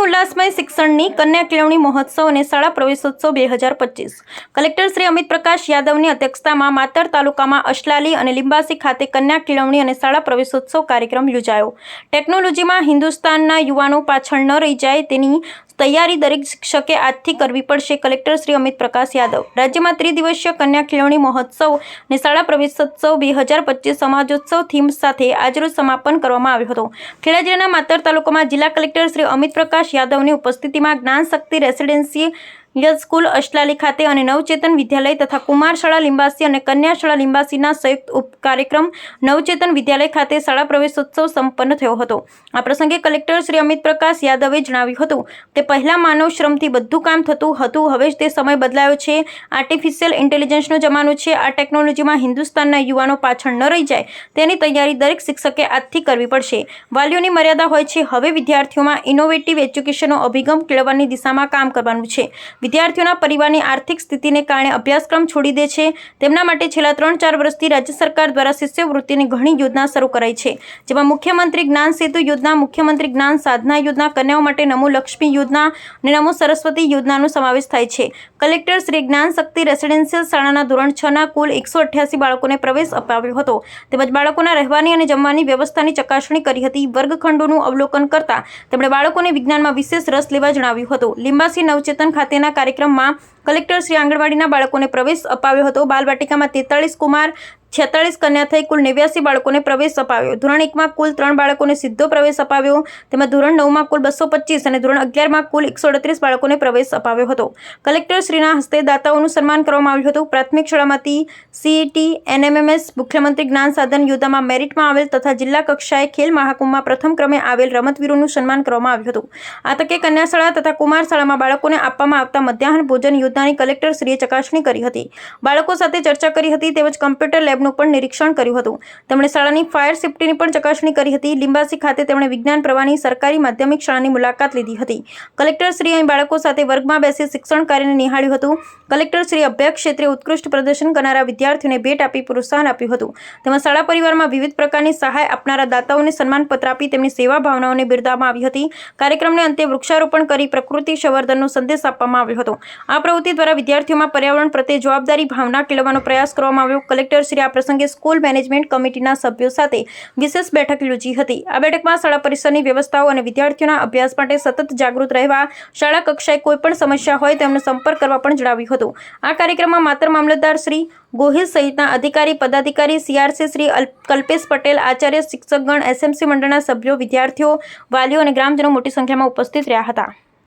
ઉલ્લાસમય શિક્ષણની કન્યા કેળવણી મહોત્સવ અને શાળા પ્રવેશોત્સવ બે હજાર પચીસ. કલેક્ટર શ્રી અમિત પ્રકાશ યાદવની અધ્યક્ષતામાં માતર તાલુકામાં અશલાલી અને લિંબાસી ખાતે કન્યા કેળવણી અને શાળા પ્રવેશોત્સવ કાર્યક્રમ યોજાયો. ટેકનોલોજીમાં હિન્દુસ્તાનના યુવાનો પાછળ ન રહી જાય તેની તૈયારી દરેક શિક્ષકે આજથી કરવી પડશે. કલેક્ટર શ્રી અમિત પ્રકાશ યાદવ. રાજ્યમાં ત્રિદિવસીય કન્યા કેળવણી મહોત્સવ અને શાળા પ્રવેશોત્સવ બે હજાર પચીસ સમાજોત્સવ થીમ સાથે આજરોજ સમાપન કરવામાં આવ્યો હતો. ખેડા જિલ્લાના માતર તાલુકામાં જિલ્લા કલેક્ટર શ્રી અમિત પ્રકાશ યાદવની ઉપસ્થિતિમાં જ્ઞાન શક્તિ રેસિડેન્સી સ્કૂલ અશ્લાલી ખાતે અને નવચેતન વિદ્યાલય તથા કુમાર શાળા લિંબાસી અને કન્યા શાળા લિંબાસીના સંયુક્ત ઉપ કાર્યક્રમ નવચેતન વિદ્યાલય ખાતે શાળા પ્રવેશોત્સવ સંપન્ન થયો હતો. આ પ્રસંગે કલેક્ટર શ્રી અમિત પ્રકાશ યાદવે જણાવ્યું હતું કે પહેલા માનવ શ્રમથી બધું કામ થતું હતું, હવે તે સમય બદલાયો છે. આર્ટિફિશિયલ ઇન્ટેલિજન્સનો જમાનો છે. આ ટેકનોલોજીમાં હિન્દુસ્તાનના યુવાનો પાછળ ન રહી જાય તેની તૈયારી દરેક શિક્ષકે આજથી કરવી પડશે. વાલીઓની મર્યાદા હોય છે. હવે વિદ્યાર્થીઓમાં ઇનોવેટિવ એજ્યુકેશનનો અભિગમ કેળવવાની દિશામાં કામ કરવાનું છે. વિદ્યાર્થીઓના પરિવારની આર્થિક સ્થિતિને કારણે અભ્યાસક્રમ છોડી દે છે. તેમના માટે છેલ્લા ત્રણ ચાર વર્ષથી રાજ્ય સરકાર દ્વારા શિષ્યવૃત્તિની ઘણી યોજના શરૂ કરાઈ છે. જેમાં મુખ્યમંત્રી જ્ઞાન સેતુ યોજના, મુખ્યમંત્રી જ્ઞાન સાધના યોજના, કન્યાઓ માટે નમો લક્ષ્મી યોજના અને નમો સરસ્વતી યોજનાનો સમાવેશ થાય છે. કલેક્ટર શ્રી જ્ઞાન શક્તિ રેસિડેન્શિયલ શાળાના ધોરણ છ ના કુલ એકસો અઠ્યાસી બાળકોને પ્રવેશ અપાવ્યો હતો. તેમજ બાળકોના રહેવાની અને જમવાની વ્યવસ્થાની ચકાસણી કરી હતી. વર્ગખંડોનું અવલોકન કરતા તેમણે બાળકોને વિજ્ઞાનમાં વિશેષ રસ લેવા જણાવ્યું હતું. લિંબાસી નવચેતન ખાતેના કાર્યક્રમમાં કલેક્ટર શ્રી આંગણવાડીના બાળકોને પ્રવેશ અપાવ્યો હતો. બાલવાટિકામાં તેતાળીસ કુમાર છેતાળીસ કન્યા થઈ કુલ નેવ્યાસી બાળકોને પ્રવેશ અપાવ્યો ધોરણ એકમાં કુલ ત્રણ બાળકોને સીધો પ્રવેશ અપાવ્યો તેમાં ધોરણ નવમાં કુલ બસો પચીસ અને ધોરણ અગિયારમાં કુલ એકસો અડત્રીસ બાળકોને પ્રવેશ અપાવ્યો હતો. કલેક્ટર શ્રીના હસ્તે દાતાઓનું સન્માન કરવામાં આવ્યું હતું. પ્રાથમિક શાળામાંથી સીઈટી એનએમએમએસ મુખ્યમંત્રી જ્ઞાન સાધન યોદ્ધામાં મેરિટમાં આવેલ તથા જિલ્લા કક્ષાએ ખેલ મહાકુંભમાં પ્રથમ ક્રમે આવેલ રમતવીરોનું સન્માન કરવામાં આવ્યું હતું. આ તકે કન્યા તથા કુમાર શાળામાં બાળકોને આપવામાં આવતા મધ્યાહન ભોજન યોદ્ધાની કલેક્ટર શ્રીએ ચકાસણી કરી હતી. બાળકો સાથે ચર્ચા કરી હતી, તેમજ કમ્પ્યુટર લેબનું પણ નિરીક્ષણ કર્યું હતું. તેમણે શાળાની ફાયર સેફટીની પણ ચકાસણી કરી હતી. લિંબાસી ખાતે તેમણે વિજ્ઞાન પ્રવાહની સરકારી માધ્યમિક શાળાની મુલાકાત લીધી હતી. કલેક્ટર બાળકો સાથે વર્ગમાં બેસી શિક્ષણ કાર્યને નિહાળ્યું હતું. કલેક્ટર અભ્યાસ ક્ષેત્રે ઉત્કૃષ્ટ પ્રદર્શન કરનારા વિદ્યાર્થીઓને ભેટ આપી પ્રોત્સાહન આપ્યું હતું. તેમજ શાળા પરિવારમાં વિવિધ પ્રકારની સહાય આપનારા દાતાઓને સન્માનપત્ર આપી તેમની સેવા ભાવનાઓને બિરદાવવામાં આવી હતી. કાર્યક્રમને અંતે વૃક્ષારોપણ કરી પ્રકૃતિ સંવર્ધનનો સંદેશ આપવામાં આવ્યો હતો. આ પ્રવૃત્તિ દ્વારા વિદ્યાર્થીઓમાં પર્યાવરણ પ્રત્યે જવાબદારી, ભાવના કેળવવાનો પ્રયાસ કરવામાં આવ્યો. કલેક્ટર શ્રી આ પ્રસંગે સ્કૂલ મેનેજમેન્ટ કમિટીના સભ્યો સાથે વિશેષ બેઠક યોજી હતી. આ બેઠકમાં શાળા પરિસરની વ્યવસ્થાઓ અને વિદ્યાર્થીઓના અભ્યાસ માટે સતત જાગૃત રહેવા, શાળા કક્ષાએ કોઈપણ સમસ્યા હોય તેમનો સંપર્ક કરવા પણ જણાવ્યું હતું. આ કાર્યક્રમમાં માત્ર મામલતદાર શ્રી ગોહિલ સહિતના અધિકારી, પદાધિકારી, સીઆરસી શ્રી કલ્પેશ પટેલ, આચાર્ય, શિક્ષકગણ, એસએમસી મંડળના સભ્યો, વિદ્યાર્થીઓ, વાલીઓ અને ગ્રામજનો મોટી સંખ્યામાં ઉપસ્થિત રહ્યા હતા.